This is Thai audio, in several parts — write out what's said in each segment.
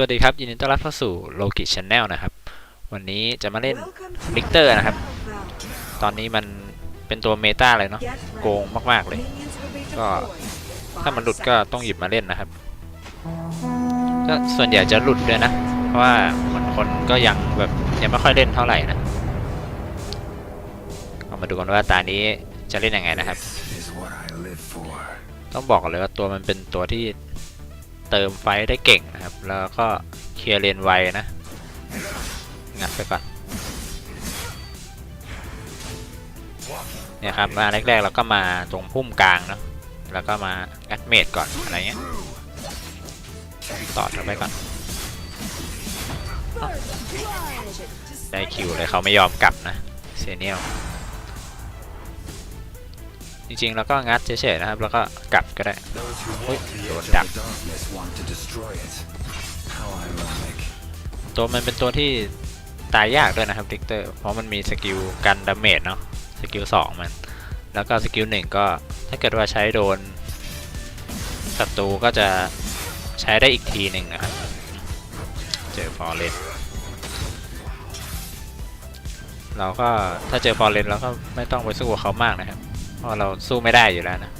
วัสดีครับยินดีต้อนรับเข้าสู่โลกิชแนลนะครับ วันนี้จะมาเล่นลิกเตอร์นะครับ ตอนนี้มันเป็นตัวเมตาเลยเนาะโกงมาก ๆ เลย ก็ถ้ามันหลุดก็ต้องหยิบมาเล่นนะครับ ก็ส่วนใหญ่จะหลุดด้วยนะ เพราะว่าคนคนก็ยังแบบยังไม่ค่อยเล่นเท่าไหร่นะเอามาดูกันว่าตานี้จะเล่นยังไงนะครับ ต้องบอกเลยว่าตัวมันเป็นตัวที่ เติมไฟได้เก่งนะครับ แล้วก็เคลียร์เลนไวนะ งัดไปก่อน เนี่ยครับ มาแรกๆเราก็มาตรงพุ่มกลางเนาะ แล้วก็มาแอดเมดก่อนอะไรเงี้ย ต่อดไปก่อน ได้คิวเลยเขาไม่ยอมกลับนะ เซเนียล จริงๆ แล้วก็งัดเฉยๆนะครับ แล้วก็กลับก็ได้ Those who Oi, walk the door edge of duck. the darkness want to destroy it. How ironic. ตัวมันเป็นตัวที่ตายยากด้วยนะครับดิกเตอร์ เพราะมันมีสกิลกันดาเมจเนาะ สกิลสองมัน แล้วก็สกิลหนึ่งก็ถ้าเกิดว่าใช้โดนศัตรูก็จะใช้ได้อีกทีหนึ่งนะครับ เจอฟอร์เรนเราก็ถ้าเจอฟอร์เรนเราก็ไม่ต้องไปสู้กับเขามากนะครับ เพราะเราสู้ไม่ได้อยู่แล้วนะ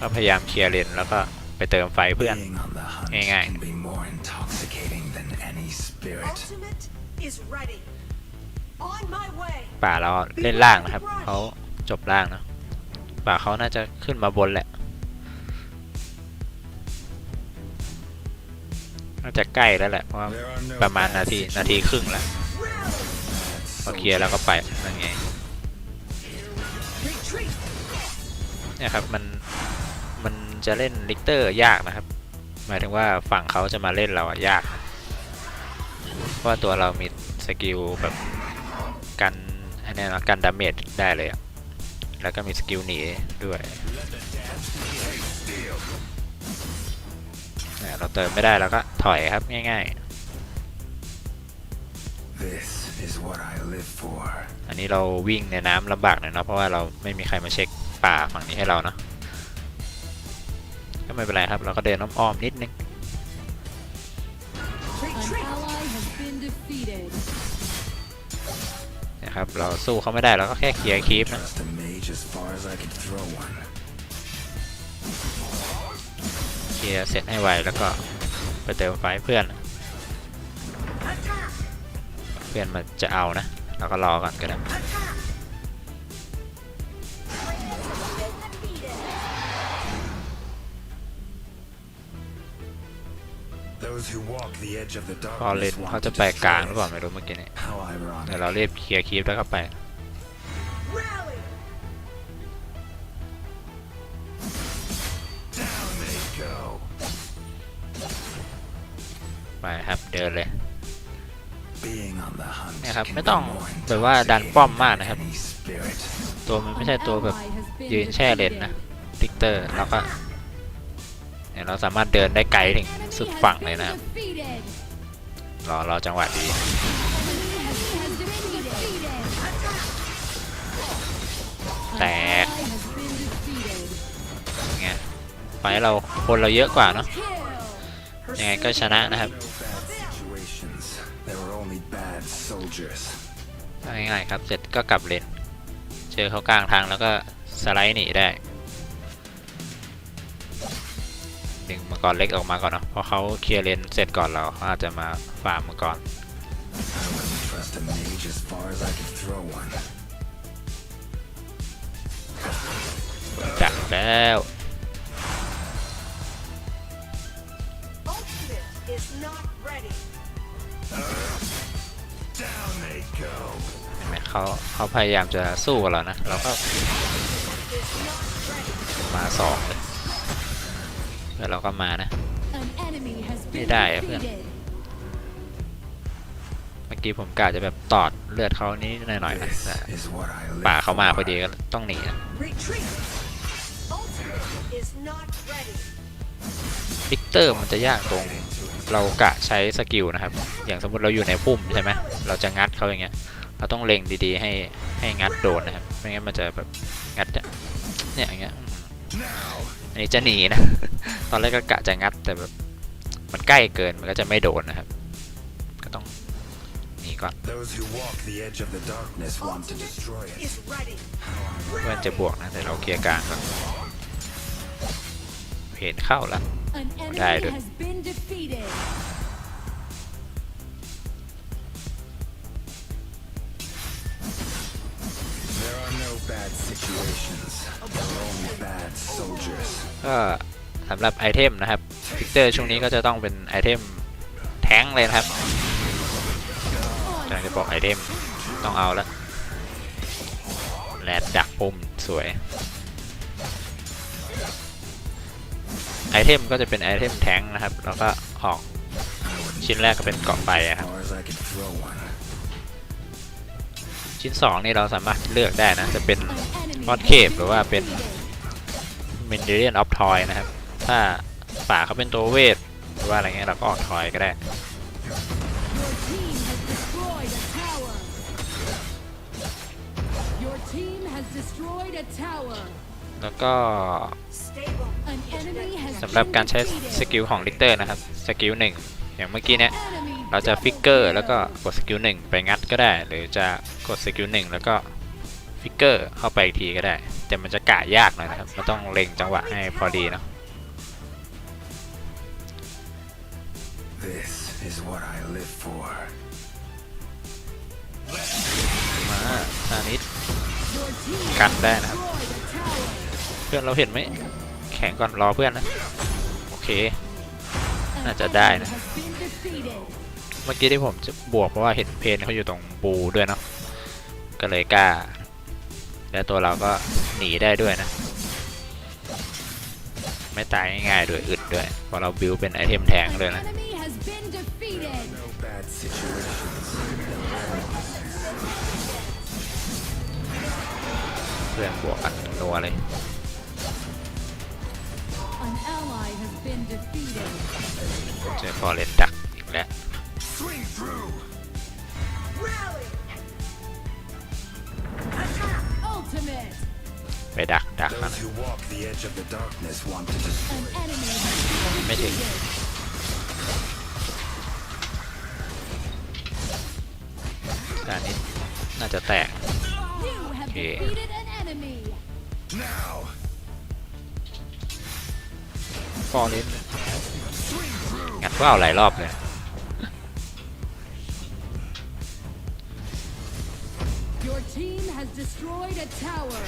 ก็พยายามเคลียร์เลนแล้วก็ไปเติมไฟเพื่อน Being on the hunt Nghe ngay. can be more intoxicating than any spirit. Ultimate is ready. On my way. ป่าเราเล่นล่างนะครับเขาจบล่างเนอะป่าเขาน่าจะขึ้นมาบนแหละน่าจะใกล้แล้วแหละเพราะว่า There are no ประมาณ bad นาทีนาทีครึ่งแล้วพอเคลียร์แล้วก็ไปนั่นไง เนี่ยครับมันมันจะเล่นลิกเตอร์ยากนะครับ หมายถึงว่าฝั่งเขาจะมาเล่นเราอะยากนะเพราะว่าตัวเรามีสกิลแบบกันอันนี้นะกันดาเมจได้เลยอะแล้วก็มีสกิลหนีด้วยเนี่ยเราเติมไม่ได้เราก็ถอยครับง่าย This is what I live for. ๆอันนี้เราวิ่งในน้ำลำบากหน่อยเนาะเพราะว่าเราไม่มีใครมาเช็ค ป่าฝั่งนี้ให้เราเนาะก็ไม่เป็นไรครับ เราก็เดินอ้อมๆนิดนึงนะครับ เราสู้เขาไม่ได้เราก็แค่เคลียร์คีปนะเคลียร์เสร็จให้ไวแล้วก็ไปเติมไฟเพื่อน เพื่อนมันจะเอานะ เราก็รอก่อนก็ได้ พอเลน darkness เขา want จะ to ไปกลาง destroy หรือเปล่า it. ไม่รู้เมื่อกี้นี้ How เดี๋ยว ironic. เรารีบเคลียร์คีปแล้วก็ไป Rally. Down they go. ไปครับเดินเลย Being on the hunt เนี่ยครับ can ไม่ be ต้อง more แบบว่าดันป้อมมาก intoxicating นะครับ than any spirit. ตัวมันไม่ An ใช่ตัวแบบ ally has been ยืนแช่เลน defeated. นะติกเตอร์เราก็ เนี่ยเราสามารถเดินได้ไกลถึงสุดฝั่งเลยนะครับรอรอจังหวะดีแตกไงไฟเราคนเราเยอะกว่าเนาะยังไงก็ชนะนะครับง่ายๆครับเสร็จก็กลับเลนเจอเขากลางทางแล้วก็สไลด์หนีได้ ดึงมังกรเล็กออกมาก่อนเนาะเพราะเขาเคลียร์เลนเสร็จก่อนเราเขาอาจจะมาฟาร์มมังกร จัดแล้วเนไหมเขาเขาพยายามจะสู้กับเรานะ เราก็มาสองเลย แล้วเราก็มานะ An enemy has been ไม่ได้อะเพื่อน defeated. เมื่อกี้ผมกะจะแบบตอดเลือดเขานี้หน่อยๆนะ This แต่ is what I live ป่าเขามา for. พอดีก็ต้องหนีนะ Retreat. Ultimate is not ready. ลิกเตอร์มันจะยากตรงเรากะใช้สกิลนะครับ อย่างสมมติเราอยู่ในพุ่มใช่ไหมเราจะงัดเขาอย่างเงี้ย เราต้องเล็งดีๆให้ให้งัดโดนนะครับ ไม่งั้นมันจะแบบงัดเนี่ยเนี่ยอย่างเงี้ย Now อั นนี้จะหนีนะ ตอนแรกก็กะจะงัดแต่แบบมันใกล้เกินมันก็จะไม่โดนนะครับ ก็ต้องหนีก่อน Those who walk the edge of the darkness want to destroy Ultimate it. is ready. เพื่อนจะบวกนะแต่เราเคลียร์กลางก่อนเห็นเข้าแล้ว An enemy Đây, được. has been defeated. Bad situations. There are only bad soldiers. ก็สำหรับไอเทมนะครับฟิกเตอร์ช่วงนี้ก็จะต้องเป็นไอเทมแท้งเลยนะครับกำลังจะบอกไอเทมต้องเอาแล้วแลดดักปุ่มสวย ไอเทมก็จะเป็นไอเทมแท้งนะครับ แล้วก็ออกชิ้นแรกก็เป็นเกาะไฟอะครับ ชิ้น2นี่เราสามารถเลือกได้นะ จะเป็นมอดเคปหรือว่าเป็นมินเดเรียนออฟทอยนะครับ ถ้าป่าเขาเป็นตัวเวทหรือว่าอะไรเงี้ยเราก็ออกทอยก็ได้แล้วก็สำหรับการใช้สกิลของลิเตอร์นะครับ สกิลหนึ่งอย่างเมื่อกี้เนี่ย เราจะ double ฟิกเกอร์ kill. แล้วก็กดสกิลหนึ่งไปงัดก็ได้ หรือจะกดสกิลหนึ่งแล้วก็ฟิกเกอร์เข้าไปอีกทีก็ได้ แต่มันจะกะยากหน่อยนะครับมันต้องเล็งจังหวะให้พอดีเนาะ This is what I live for. มาซานิด Your team กันได้นะครับ destroyed a tower. เพื่อนเราเห็นไหม แข่งก่อนรอเพื่อนนะ โอเค An น่าจะได้นะ enemy has been defeated. เมื่อกี้ที่ผมจะบวกเพราะว่าเห็นเพนเขาอยู่ตรงบูด้วยเนาะก็เลยกล้า แล้วตัวเราก็หนีได้ด้วยนะ ไม่ตายง่ายๆด้วยอึดด้วยเพราะเราบิวเป็นไอเทมแทง An เลยนะ enemy has been defeated. No bad situations. เพื่อนบวกกันนัวเลย An ally has been defeated. เจอพอเลนดักอีกแล้ว Swing through. Rally. Ultimate. ไปดักดักมัน Those who walk the edge of the darkness want to destroy An it. enemy has been ไม่ถึง defeated. ด้านนี้น่าจะแตก You have Okay. defeated an enemy. Now. ฟอร์เรนงัดว่าวหลายรอบเลย team has destroyed a tower.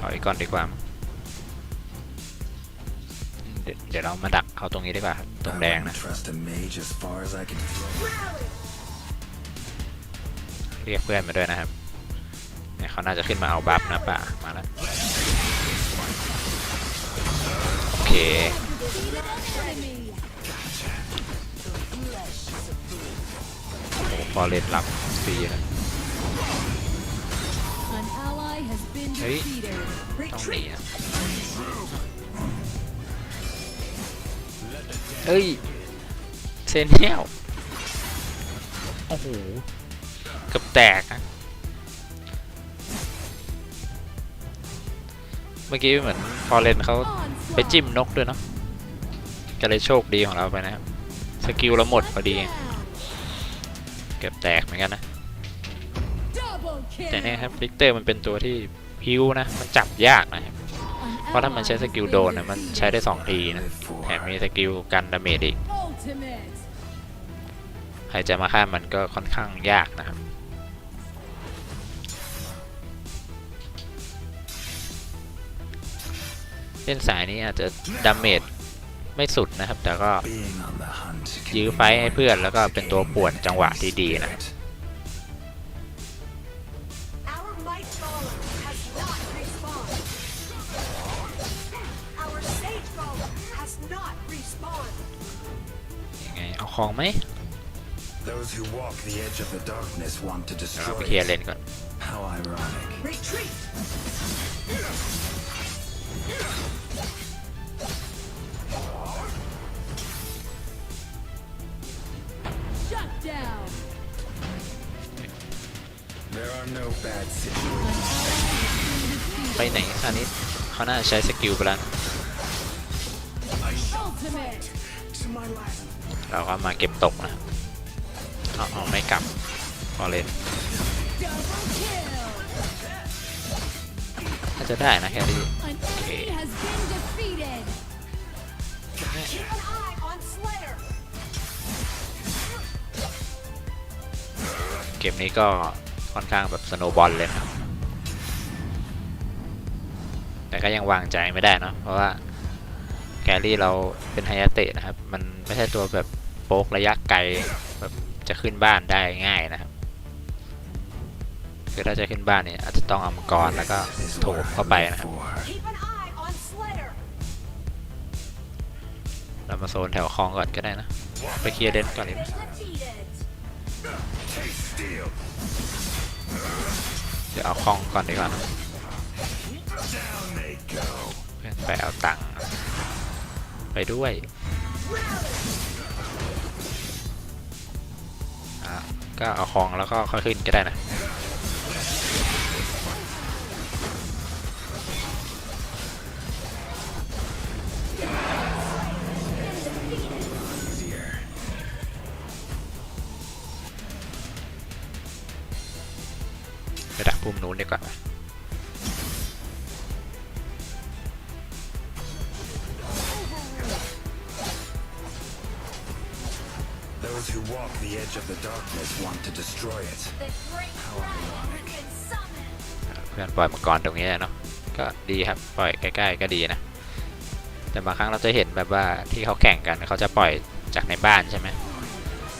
ถอยก่อนดีกว่า เดี๋ยวเดี๋ยวเรามาดักเอาตรงนี้ดีกว่าครับตรง I แดง wouldn't นะ trust a mage as far as I can throw. Rally. เรียกเพื่อนมาด้วยนะครับเนี่ยเขาน่าจะขึ้นมาเอาบัฟนะป่ามาแล้วโอเค Defeated an enemy. โอ้พอเลนรับฟรีนะ An ally has been Hey. defeated. ต้องหนี Retreat. นะเอ้ยเซนเนียลโอ้โหเกือบแตกนะเมื่อกี้เหมือนพอเลนเขาไป Onslaught. จิ้มนกด้วยเนาะก็เลยโชคดีของเราไปนะครับ สกิลเราหมดพอดี Down. เกือบแตกเหมือนกันนะ Double kill. แต่เนี่ยครับลิกเตอร์มันเป็นตัวที่พิวนะ มันจับยากนะครับ An เพราะถ้ามันใช้ ally ส has กิล been โดนนะมันใช้ได้ 2 ทีนะ Live for. แถมมีสกิลกันดาเมจอีก Ultimate. ใครจะมาฆ่ามันก็ค่อนข้างยากนะครับเล่นสายนี้อาจจะดาเมจ ไม่สุดนะครับ แต่ก็ Being on the hunt. can ยื้อ be ไฟท์ให้ more เพื่อน than แล้วก็ just a เป็นตัว game ป่วน with จังหวะที่ดีนะ spirit. Our might golem has not respawned. Our sage golem has not respawned. ยังไงเอาของไหม Those who walk the edge of the darkness want to เดี๋ยวเรา destroy ไปเคลียร์เล it. นก่อน ไปไหนอันนี้เขาน่าจะใช้สกิลไปแล้วเราก็มาเก็บตกนะเอาเอาไม่กลับพอเล่นน่าจะได้นะแครี่ An enemy has been defeated. Keep an eye on Slayer. เกมนี้ก็ ค่อนข้างแบบสโนบอลเลยครับ แต่ก็ยังวางใจไม่ได้เนอะเพราะว่าแกรี่เราเป็นไฮยาเตะนะครับ มันไม่ใช่ตัวแบบโป๊กระยะไกลแบบจะขึ้นบ้านได้ง่ายนะครับคือถ้าจะขึ้นบ้านเนี่ยอาจจะต้องเอามังกรแล้วก็โถมเข้าไปนะครับ เรามาโซนแถวคลองก่อนก็ได้นะ ไปเคลียร์เลนก่อนดีไหม Defeated. เดี๋ยวเอาคลองก่อนดีกว่านะเพื่อนไปเอาตังค์ไปด้วยก็เอาคลองแล้วก็ค่อยขึ้นก็ได้นะ Those who walk the edge of the darkness want to destroy it. The great dragon has been summoned. เพื่อนปล่อยมังกรตรงนี้เนาะก็ดีครับปล่อยใกล้ๆก็ดีนะแต่บางครั้งเราจะเห็นแบบว่าที่เขาแข่งกันเขาจะปล่อยจากในบ้านใช่ไหม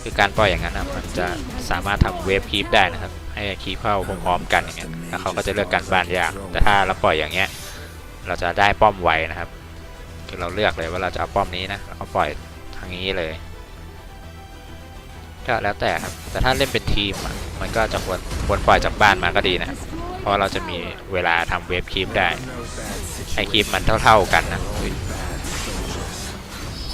คือการปล่อยอย่างนั้นนะมันจะสามารถทำเวฟคีปได้นะครับ ให้คีปเข้าพร้อมๆกันอย่างเงี้ยแล้วเขาก็จะเลือกการบ้านยากแต่ถ้าเราปล่อยอย่างเงี้ยเราจะได้ป้อมไวนะครับคือเราเลือกเลยว่าเราจะเอาป้อมนี้นะแล้วก็ปล่อยทางนี้เลย ก็แล้วแต่ครับ แต่ถ้าเล่นเป็นทีมมันก็จะควรควรปล่อยจากบ้านมาก็ดีนะ เพราะเราจะมีเวลาทำเวฟคลิปได้ ให้คลิปมันเท่าๆกันนะ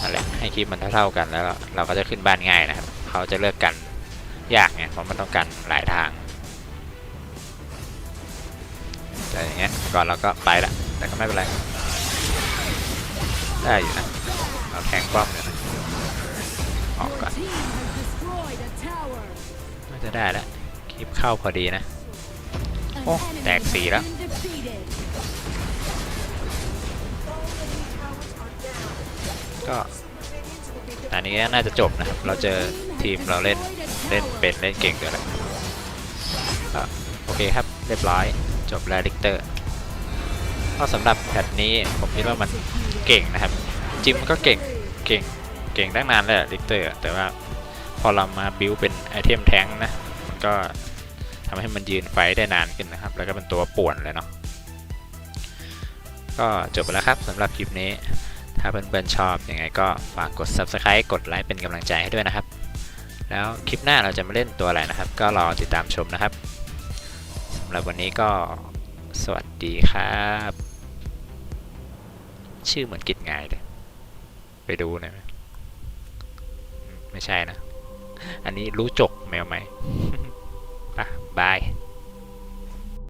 นั่นแหละให้คลิปมันเท่าๆกันแล้ว เราก็จะขึ้นบ้านง่ายนะครับ เขาจะเลือกกันยากไงเพราะมันต้องกันหลายทางแต่อย่างเงี้ยก่อนเราก็ไปละแต่ก็ไม่เป็นไรได้อยู่นะเราแทงป้อมเลยนะออกก่อน จะได้แล้วคลิปเข้าพอดีนะ An Oh, enemy แตกสีแล้ว has been defeated. All enemy towers are down. ก็ Minions will be อันนี้น่าจะจบนะครับ เราเจอทีมเราเล่นเล่นเป็นเล่นเก่งเกินแล้วก็โอเคครับ เรียบร้อย จบแล้วลิกเตอร์ก็สำหรับแพทนี้ผมคิดว่ามันเก่งนะครับจริงมันก็เก่งเก่งเก่งตั้งนานแล้วลิกเตอร์แต่ว่าพ อเรามาบิวเป็นไอเทมแท้งนะมันก็ทำให้มันยืนไฟได้นานขึ้นนะครับ แล้วก็เป็นตัวป่วนเลยเนาะก็จบไปแล้วครับสำหรับคลิปนี้ ถ้าเพื่อนๆชอบยังไงก็ฝากกด subscribe กดไลค์เป็นกำลังใจให้ด้วยนะครับ แล้วคลิปหน้าเราจะมาเล่นตัวอะไรนะครับ ก็รอติดตามชมนะครับสำหรับวันนี้ก็สวัสดีครับ ชื่อเหมือนกิจงายเลยไปดูหน่อยไหมไม่ใช่นะ อันนี้รู้จกแมวไหมอะบาย